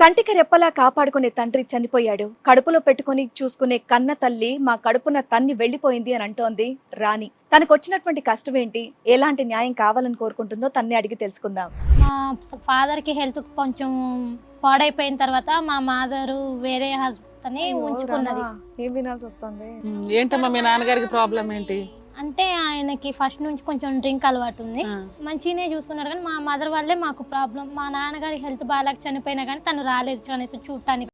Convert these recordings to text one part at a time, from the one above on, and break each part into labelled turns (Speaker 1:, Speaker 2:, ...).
Speaker 1: కంటికి రెప్పలా కాపాడుకునే తండ్రి చనిపోయాడు. కడుపులో పెట్టుకుని చూసుకునే కన్న తల్లి మా కడుపున తన్ని వెళ్ళిపోయింది అని అంటోంది రాణి. తనకు వచ్చినటువంటి కష్టం ఏంటి ఎలాంటి న్యాయం కావాలని కోరుకుంటుందో తన్ని అడిగి తెలుసుకుందాం.
Speaker 2: మా ఫాదర్కి హెల్త్ కొంచెం పాడైపోయిన తర్వాత మా మాదరు వేరే హస్బెండ్ని ఉంచుకున్నది.
Speaker 1: ఏం వినాల్సి వస్తుంది
Speaker 3: ఏంటమ్మా మీ నాన్నగారికి ప్రాబ్లం ఏంటి
Speaker 2: అంటే ఆయనకి ఫస్ట్ నుంచి కొంచెం డ్రింక్ అలవాటు ఉంది. మంచిగానే చూసుకున్నాడు కానీ మా మదర్ వల్లే మాకు ప్రాబ్లం. మా నాన్నగారి హెల్త్ బాగాలేక చనిపోయినా కానీ తను రాలేదు అనేసి చూడటానికి.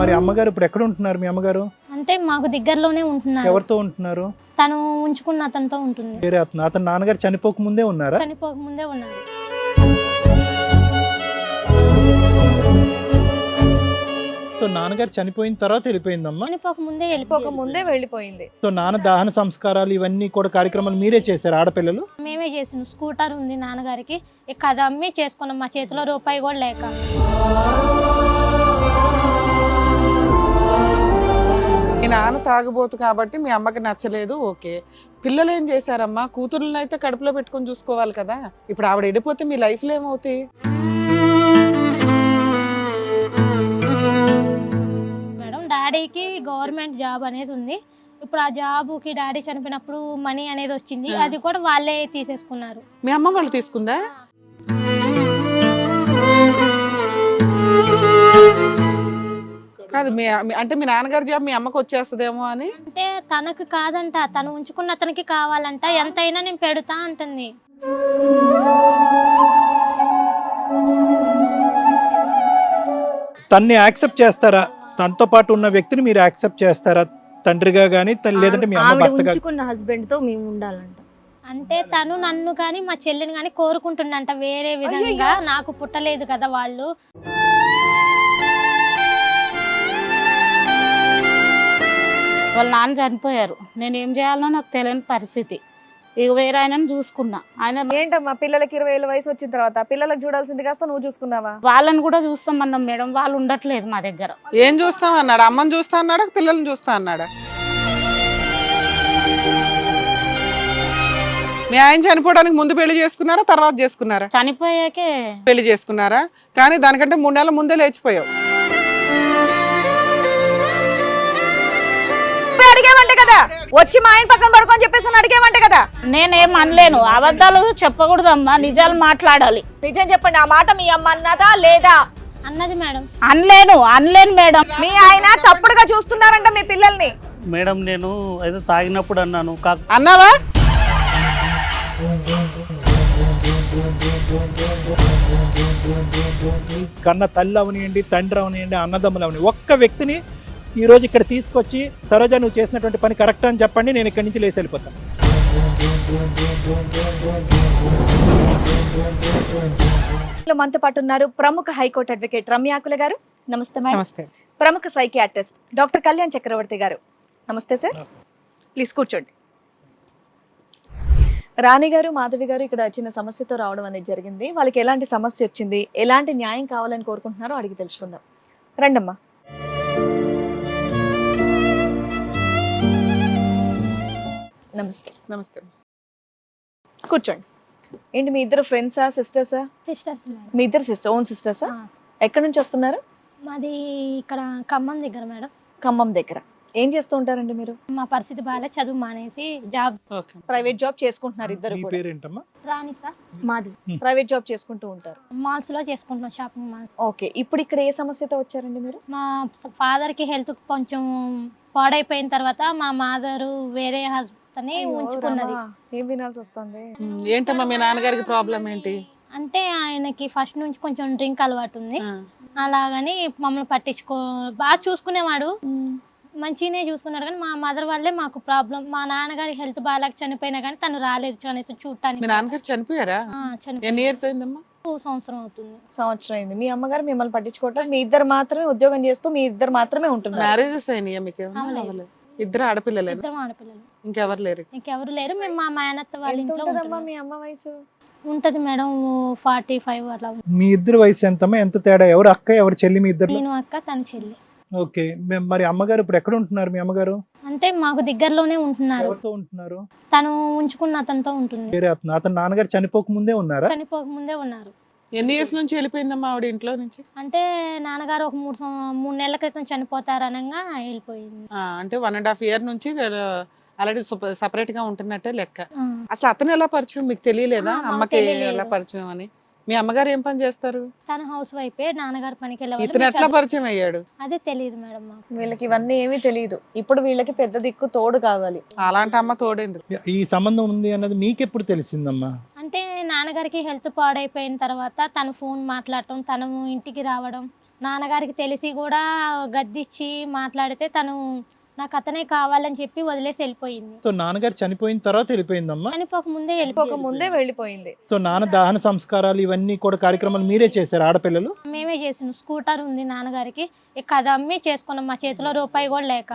Speaker 4: మరి అమ్మగారు ఇప్పుడు ఎక్కడ ఉంటున్నారు మీ అమ్మగారు?
Speaker 2: అంటే మాకు దగ్గరలోనే ఉంటున్నారు.
Speaker 4: ఎవరితో ఉంటున్నారు?
Speaker 2: తను ఉంచుకున్న అతనితో ఉంటుంది.
Speaker 4: వేరే అతను అతను నాన్నగారు చనిపోక ముందే ఉన్నారా?
Speaker 2: చనిపోక ముందే ఉన్నారు.
Speaker 4: నాన్నగారు చనిపోయిన తర్వాత వెళ్ళిపోయిందమ్మా?
Speaker 2: చనిపోక ముందే వెళ్ళిపోక
Speaker 1: ముందే వెళ్ళిపోయింది.
Speaker 4: సో నాన్న దహన సంస్కారాలు ఇవన్నీ కూడా కార్యక్రమాలు మీరే చేశారు ఆడపిల్లలు?
Speaker 2: మేమే చేసినాం. స్కూటర్ ఉంది నాన్నగారికి. ఇక అది అమ్మి చేసుకున్నాం. మా చేతిలో రూపాయి కూడా లేక.
Speaker 3: మీ నాన్న తాగుబోతు కాబట్టి మీ అమ్మకి నచ్చలేదు ఓకే. పిల్లలు ఏం చేశారమ్మా? కూతుర్లను అయితే కడుపులో పెట్టుకొని చూసుకోవాలి కదా. ఇప్పుడు ఆవిడ వెళ్ళిపోతే మీ లైఫ్లో ఏమవుతాయి?
Speaker 2: డాడీకి గవర్నమెంట్ జాబ్ అనేది ఉంది. ఇప్పుడు ఆ జాబుకి డాడీ చనిపోయినప్పుడు మనీ అనేది వచ్చింది. అది కూడా వాళ్ళే తీసేసుకున్నారు.
Speaker 3: మీ అమ్మ వాళ్ళు తీసుకుందా? కాదు మీ మీ- అంటే మీ నాన్నగారి జాబ్ మీ అమ్మకి వచ్చేస్తుందేమో అని?
Speaker 2: అంటే తనకు కాదంట. తను ఉంచుకున్న అతనికి కావాలంట. ఎంతైనా నేను పెడతా అంటుంది.
Speaker 4: తన్ని యాక్సెప్ట్ చేస్తారా? తనతో పాటు ఉన్న వ్యక్తిని మీరు యాక్సెప్ట్ చేస్తారా? తండ్రిగా గానీ తన- లేదంటే మీ అమ్మ
Speaker 5: ఆవిడ
Speaker 4: భర్తగా?
Speaker 5: ఉంచుకున్న హస్బెండ్తో మేము ఉండాలంట.
Speaker 2: అంటే తను నన్ను కానీ మా చెల్లిని కానీ కోరుకుంటుండంట వేరే విధంగా. నాకు పుట్టలేదు కదా వాళ్ళు.
Speaker 6: వాళ్ళ నాన్న చనిపోయారు. నేను ఏం చేయాలో నాకు తెలియని పరిస్థితి. ఇక వేరే ఆయనను చూసుకున్నా. ఆయన
Speaker 1: ఏంటమ్మా పిల్లలకి ఇరవై ఏళ్ళ వయసు వచ్చిన తర్వాత పిల్లలకు చూడాల్సింది కాస్త నువ్వు చూసుకున్నావా?
Speaker 6: వాళ్ళని కూడా చూస్తామన్నాం మేడం వాళ్ళు ఉండట్లేదు మా దగ్గర.
Speaker 3: ఏం చూస్తాం అన్నాడు? అమ్మని చూస్తా అన్నాడా? పిల్లల్ని చూస్తా అన్నాడా? మీ ఆయన చనిపోవడానికి ముందు పెళ్ళి చేసుకున్నారా తర్వాత చేసుకున్నారా?
Speaker 6: చనిపోయాకే.
Speaker 3: పెళ్ళి చేసుకున్నారా? కానీ దానికంటే మూడు నెలల ముందే లేచిపోయావు.
Speaker 1: అడిగేవంటే కదా? వచ్చి మా ఆయన పక్కన పడుకొని చెప్పేసి అని అడిగేవంటే కదా?
Speaker 6: నేనేం అనలేను. అబద్ధాలు చెప్పకూడదమ్మా. నిజాలు మాట్లాడాలి.
Speaker 1: నిజం చెప్పండి. ఆ మాట మీ అమ్మ అన్నదా లేదా?
Speaker 2: అన్నది మేడం.
Speaker 6: అనలేను. అనలేను మేడం.
Speaker 1: మీ ఆయన తప్పుడుగా చూస్తున్నారంట మీ పిల్లల్ని.
Speaker 7: మేడం నేను ఏదో తాగినప్పుడు అన్నాను. కాక
Speaker 3: అన్నావా?
Speaker 4: కన్న తల్లి అవనియండి తండ్రి అవనియండి అన్నదమ్ములు అవని ఒక్క వ్యక్తిని ఈ రోజు ఇక్కడ తీసుకొచ్చి సరోజ నువ్వు చేసినటువంటి పని కరెక్ట్ అని చెప్పండి నేను ఇక్కడి నుంచి లేచి వెళ్ళిపోతాను.
Speaker 1: మనతో పాటు ఉన్నారు ప్రముఖ హైకోర్టు అడ్వకేట్ రమ్యాకుల గారు. నమస్తే
Speaker 3: నమస్తే.
Speaker 1: ప్రముఖ సైకియాట్రిస్ట్ డాక్టర్ కళ్యాణ్ చక్రవర్తి గారు. నమస్తే సార్. ప్లీజ్ కూర్చోండి. రాణి గారు మాధవి గారు ఇక్కడ చిన్న సమస్యతో రావడం అనేది జరిగింది. వాళ్ళకి ఎలాంటి సమస్య వచ్చింది? ఎలాంటి న్యాయం కావాలని కోరుకుంటున్నారో అడిగి తెలుసుకుందాం. రండమ్మా. నమస్తే.
Speaker 3: నమస్తే.
Speaker 1: కూర్చోండి. ఏంటి మీ ఇద్దరు ఫ్రెండ్సా సిస్టర్సా?
Speaker 2: సిస్టర్స్
Speaker 1: మీ ఇద్దరు సిస్టర్ ఓన్ సిస్టర్సా?
Speaker 2: ఆ.
Speaker 1: ఎక్కడి నుంచి వస్తున్నారు?
Speaker 2: మాది ఇక్కడ ఖమ్మం దగ్గర మేడం.
Speaker 1: ఖమ్మం దగ్గర. ఏం చేస్తూ ఉంటారండి మీరు?
Speaker 2: మా పరిస్థితి బాగాలే చదువు మానేసి జాబ్
Speaker 1: ప్రైవేట్ జాబ్ చేసుకుంటున్నారు ఇద్దరు
Speaker 4: మీ
Speaker 1: కూడా.
Speaker 4: పేరేంటమ్మా?
Speaker 2: రాని సార్.
Speaker 5: మాది.
Speaker 1: ప్రైవేట్ జాబ్ చేసుకుంటూ ఉంటారు.
Speaker 2: మాల్స్లో చేసుకుంటున్నాం షాపింగ్ మాల్స్.
Speaker 1: ఓకే. ఇప్పుడు ఇక్కడ ఏ సమస్యతో వచ్చారండి మీరు?
Speaker 2: మా ఫాదర్కి హెల్త్ కొంచెం పాడైపోయిన తర్వాత మా మాదరు వేరే హస్బెండ్ని ఉంచుకున్నది.
Speaker 1: ఏం వినాల్సి వస్తుంది?
Speaker 3: ఉమ్, ఏంటమ్మా మీ నాన్నగారికి ప్రాబ్లం ఏంటి?
Speaker 2: అంటే ఆయనకి ఫస్ట్ నుంచి కొంచెం డ్రింక్ అలవాటు ఉంది.
Speaker 3: ఆ,
Speaker 2: అలాగని మమ్మల్ని పట్టించుకో బాగా చూసుకునేవాడు. మంచిగానే చూసుకున్నాడు కానీ మా మదర్ వల్లే మాకు ప్రాబ్లం మా నాన్నగారి హెల్త్ బాగాలేక చనిపోయినా కానీ తను రాలేదు అనేసి
Speaker 3: మీ
Speaker 2: చూడటానికి
Speaker 3: నాన్నగారు చనిపోయారా?
Speaker 2: ఆ,
Speaker 3: ఎన్ని ఇయర్స్ అయిందమ్మా?
Speaker 2: సంవత్సరం అవుతుంది.
Speaker 1: సంవత్సరం అయింది. మీ అమ్మగారు మిమ్మల్ని పట్టించుకోవట్లేదు. మీ ఇద్దరు మాత్రమే ఉద్యోగం చేస్తూ మీ ఇద్దరు మాత్రమే ఉంటున్నారు.
Speaker 3: మ్యారేజెస్ అయినాయా మీకు. ఇద్దరు ఆడపిల్లలేనా?
Speaker 2: ఇద్దరం ఆడపిల్లలు.
Speaker 3: ఇంకెవరు లేరు
Speaker 2: ఇంకెవరు లేరు. మేము మా మేనత్త వాళ్ళ
Speaker 1: ఎంత
Speaker 2: ఇంట్లో
Speaker 1: ఉంటుందమ్మా. మీ అమ్మ వయసు?
Speaker 2: ఉంటది మేడం ఫార్టీ ఫైవ్ ఉంటుంది.
Speaker 4: మీ ఇద్దరు వయసు ఎంతమ్మా? ఎంత తేడా? ఎవరు అక్క ఎవరు చెల్లి మీ ఇద్దరు
Speaker 2: నేను అక్క తన చెల్లి.
Speaker 4: ఓకే. మే- మరి అమ్మగారు ఇప్పుడు ఎక్కడ ఉంటున్నారు మీ అమ్మగారు?
Speaker 2: అంటే మాకు దగ్గరలోనే ఉంటున్నారు.
Speaker 4: ఎవరితో ఉంటున్నారు?
Speaker 2: తను ఉంచుకున్న అతనితో ఉంటుంది.
Speaker 4: వేరే అతను. అతను నాన్నగారు చనిపోక ముందే ఉన్నారా?
Speaker 2: చనిపోక ముందే ఉన్నారు.
Speaker 3: ఎన్ని ఇయర్స్ నుంచి వెళ్ళిపోయిందమ్మా ఆవిడ ఇంట్లో నుంచి?
Speaker 2: అంటే నాన్నగారు ఒక మూడు సం- మూడు నెలల క్రితం చనిపోతారనగా వెళ్ళిపోయింది.
Speaker 3: ఆ, అంటే వన్ అండ్ హాఫ్ ఇయర్ నుంచి ఆల్రెడీ సపరేట్గా ఉంటున్నట్టే లెక్క.
Speaker 2: ఆ.
Speaker 3: అసలు అతను ఎలా పరిచయం? మీకు తెలియలేదా?
Speaker 2: ఆ, మాకు
Speaker 3: అమ్మకి
Speaker 2: తెలియలేదు.
Speaker 3: ఎలా పరిచయం అని? మీ అమ్మగారు ఏం పని చేస్తారు?
Speaker 2: తను హౌస్ వైఫే నాన్నగారు పనికి
Speaker 3: ఇతను ఎట్లా పరిచయం అయ్యాడు?
Speaker 2: అదే తెలియదు మేడం మాకు.
Speaker 5: వీళ్ళకి ఇవన్నీ ఏమీ తెలియదు ఇప్పుడు వీళ్ళకి పెద్ద దిక్కు తోడు కావాలి.
Speaker 3: అలాంటి అమ్మ తోడేందుకు?
Speaker 4: ఈ సంబంధం ఉంది అన్నది మీకెప్పుడు తెలిసిందమ్మా?
Speaker 2: అంటే నాన్నగారికి హెల్త్ పాడైపోయిన తర్వాత తను ఫోన్ మాట్లాడటం తను ఇంటికి రావడం నాన్నగారికి తెలిసి కూడా గద్దిచ్చి మాట్లాడితే తను నాకు అతనే కావాలని చెప్పి వదిలేసి వెళ్ళిపోయింది.
Speaker 4: సో నాన్నగారు చనిపోయిన తర్వాత వెళ్ళిపోయిందమ్మా?
Speaker 2: చనిపోక ముందే వెళ్ళిపోక
Speaker 5: ముందే వెళ్ళిపోయింది.
Speaker 4: సో నాన్న దహన సంస్కారాలు ఇవన్నీ కూడా కార్యక్రమాలు మీరే చేశారు ఆడపిల్లలు?
Speaker 2: మేమే చేసినాం. స్కూటర్ ఉంది నాన్నగారికి. ఇక అది అమ్మి చేసుకున్నాం. మా చేతిలో రూపాయి కూడా లేక.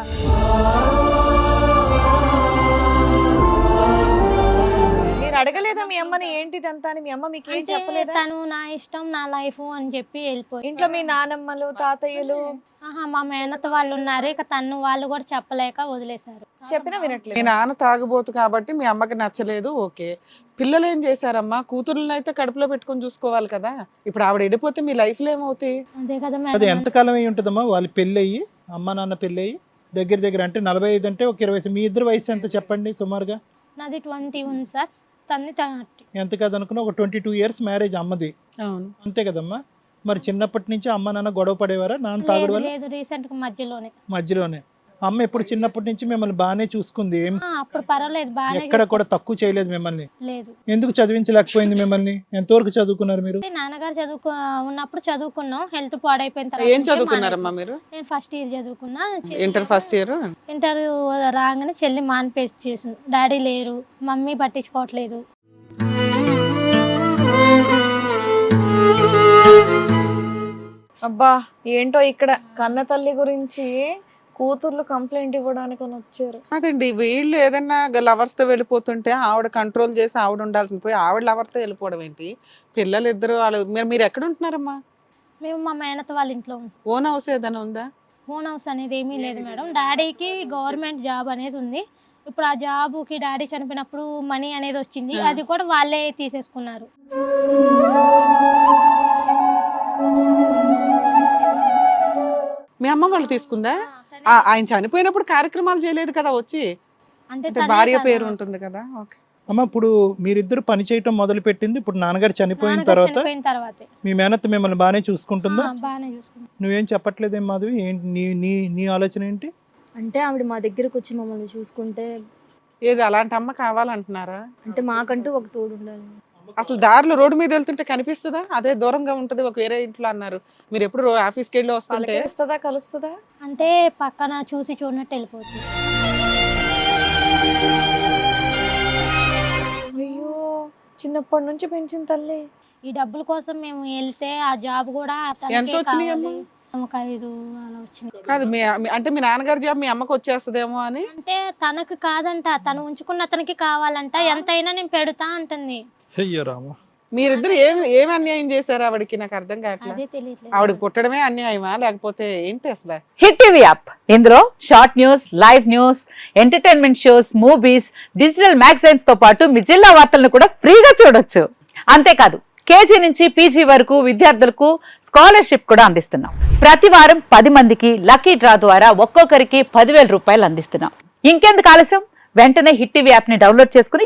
Speaker 5: అడగలేదా మీ అమ్మని ఏంటిదంతా అని? మీ అమ్మ మీకు ఏం
Speaker 2: అంటే
Speaker 5: చెప్పలేదా?
Speaker 2: తను నా ఇష్టం నా లైఫ్ అని చెప్పి వెళ్ళిపోయి
Speaker 5: ఇంట్లో మీ నానమ్మలు తాతయ్యలు?
Speaker 2: ఆహా మా మేనత వాళ్ళు ఉన్నారు. ఇక తను వాళ్ళు కూడా చెప్పలేక వదిలేశారు.
Speaker 5: చెప్పినా
Speaker 3: మీ
Speaker 5: వినట్లేదు
Speaker 3: నాన్న తాగుబోతు కాబట్టి మీ అమ్మకి నచ్చలేదు ఓకే. పిల్లలు ఏం చేశారమ్మా? కూతురులను అయితే కడుపులో పెట్టుకొని చూసుకోవాలి కదా. ఇప్పుడు ఆవిడ వెళ్ళిపోతే మీ లైఫ్లో ఏమవుతాయి?
Speaker 2: అదే కదా
Speaker 4: అది
Speaker 2: మేడం
Speaker 4: ఎంతకాలం అయి ఉంటుందమ్మా? వాళ్ళు పెళ్ళి అయ్యి అమ్మ నాన్న పెళ్ళి అయ్యి దగ్గర దగ్గర అంటే నలభై ఐదు అంటే ఒక ఇరవై మీ ఇద్దరు వయసు ఎంత చెప్పండి సుమారుగా?
Speaker 2: నాది ట్వంటీ ఉంది సార్. తన్ని థర్టీ
Speaker 4: ఎంత కాదనుకున్నా ఒక ట్వంటీ టూ ఇయర్స్ మ్యారేజ్ అమ్మది.
Speaker 3: అవును.
Speaker 4: అంతే కదమ్మా. మరి చిన్నప్పటి నుంచి అమ్మ నాన్న గొడవ పడేవారా? నాన్న తాగుడు
Speaker 2: లేదు రీసెంట్గా మధ్యలోనే.
Speaker 4: మధ్యలోనే. అమ్మ ఎప్పుడు చిన్నప్పటి నుంచి మిమ్మల్ని బాగానే చూసుకుంది. ఏం
Speaker 2: ఆ, అప్పుడు పర్వాలేదు బాగానే
Speaker 4: ఎక్కడ కూడా తక్కువ చేయలేదు మిమ్మల్ని.
Speaker 2: లేదు.
Speaker 4: ఎందుకు చదివించలేకపోయింది మిమ్మల్ని? ఎంతవరకు చదువుకున్నారు మీరు?
Speaker 2: అంటే నాన్నగారు చదువుకు ఉన్నప్పుడు చదువుకున్నాం. హెల్త్ పాడైపోయిన తర్వాత
Speaker 3: ఏం చదువుకున్నారమ్మా
Speaker 2: మానేసాం.
Speaker 3: మీరు?
Speaker 2: నేను ఫస్ట్ ఇయర్ చదువుకున్నా.
Speaker 3: Inter first year?
Speaker 2: ఇంటర్ రాగానే చెల్లి మానిపేసి చేసింది డాడీ లేరు మమ్మీ పట్టించుకోవట్లేదు.
Speaker 5: అబ్బా ఏంటో ఇక్కడ కన్న తల్లి గురించి కూతుర్లు కంప్లైంట్ ఇవ్వడానికి అని వచ్చారు.
Speaker 3: అదండి వీళ్ళు ఏదన్నా లవర్స్తో వెళ్ళిపోతుంటే ఆవిడ కంట్రోల్ చేసి ఆవిడ ఉండాల్సింది. పోయి ఆవిడ లవర్తో వెళ్ళిపోవడం ఏంటి? పిల్లలు ఇద్దరు వాళ్ళు మీరు మీరు ఎక్కడ ఉంటున్నారమ్మా?
Speaker 2: మేము మా మేనత వాళ్ళ ఇంట్లో ఉంటాం
Speaker 3: ఓన్ హౌస్ ఏదైనా ఉందా?
Speaker 2: ఓన్ హౌస్ అనేది ఏమీ లేదు మేడం. డాడీకి గవర్నమెంట్ జాబ్ అనేది ఉంది. ఇప్పుడు ఆ జాబ్కి డాడీ చనిపోయినప్పుడు మనీ అనేది వచ్చింది. అది కూడా వాళ్ళే తీసేసుకున్నారు.
Speaker 3: మీ అమ్మ వాళ్ళు తీసుకుందా? ఆయన చనిపోయినప్పుడు కార్యక్రమాలు చేయలేదు కదా వచ్చి?
Speaker 2: అంటే
Speaker 3: భార్య. పేరు ఉంటుంది కదా ఓకే.
Speaker 4: అమ్మ ఇప్పుడు మీరిద్దరు పని చేయటం మొదలు పెట్టింది ఇప్పుడు నాన్నగారు చనిపోయిన తర్వాత మీ మేనత్త మిమ్మల్ని బాగానే చూసుకుంటుందా? నువ్వేం చెప్పట్లేదేం మాధవి? ఏంటి నీ నీ నీ ఆలోచన ఏంటి?
Speaker 5: అంటే ఆవిడ మా దగ్గరకు వచ్చి మమ్మల్ని చూసుకుంటే
Speaker 3: ఏది అలాంటి అమ్మ కావాలంటున్నారా?
Speaker 5: అంటే మాకంటూ ఒక తోడు ఉండాలి.
Speaker 3: అసలు దారిలో రోడ్డు మీద వెళ్తుంటే కనిపిస్తుందా? అదే దూరంగా ఉంటది ఒక వేరే ఇంట్లో అన్నారు. మీరు ఎప్పుడు ఆఫీస్కి వెళ్ళి వస్తుంటే?
Speaker 5: పలకరిస్తుందా కలుస్తుందా?
Speaker 2: అంటే పక్కన చూసి చూడనట్టు వెళ్ళిపోతుంది.
Speaker 5: అయ్యో చిన్నప్పటి నుంచి పెంచిన తల్లి.
Speaker 2: ఈ డబ్బుల కోసం మేము వెళ్తే ఆ జాబ్ కూడా తనకే
Speaker 3: ఎంత వచ్చినాయి
Speaker 2: కావాలి.
Speaker 3: అమ్మ?
Speaker 2: ఒక ఐదు అలా వచ్చినాయి
Speaker 3: కాదు మీ మీ- అంటే మీ నాన్నగారి జాబ్ మీ అమ్మకి వచ్చేస్తుందేమో అని?
Speaker 2: అంటే తనకు కాదంట తను ఉంచుకున్న అతనికి కావాలంట. ఎంతైనా నేను పెడతా అంటుంది.
Speaker 4: అయ్యో రామ.
Speaker 3: మీరిద్దరు ఏమి ఏమి అన్యాయం చేశారు ఆవిడకి? నాకు అర్థం కావట్లేదు
Speaker 2: అదే తెలియట్లేదు.
Speaker 3: ఆవిడకి పుట్టడమే అన్యాయమా? లేకపోతే ఏంటి అసలు?
Speaker 8: Hit TV app. ఇందులో short news live news entertainment shows movies digital మ్యాగజైన్స్తో పాటు మీ జిల్లా వార్తలను కూడా ఫ్రీగా చూడొచ్చు. అంతేకాదు కేజీ నుంచి పీజీ వరకు విద్యార్థులకు స్కాలర్షిప్ కూడా అందిస్తున్నాం. ప్రతి వారం పది మందికి లక్కీ డ్రా ద్వారా ఒక్కొక్కరికి పదివేల రూపాయలు అందిస్తున్నాం. ఇంకెందుకు ఆలస్యం? వెంటనే హిట్ టీవీ యాప్ని డౌన్లోడ్ చేసుకుని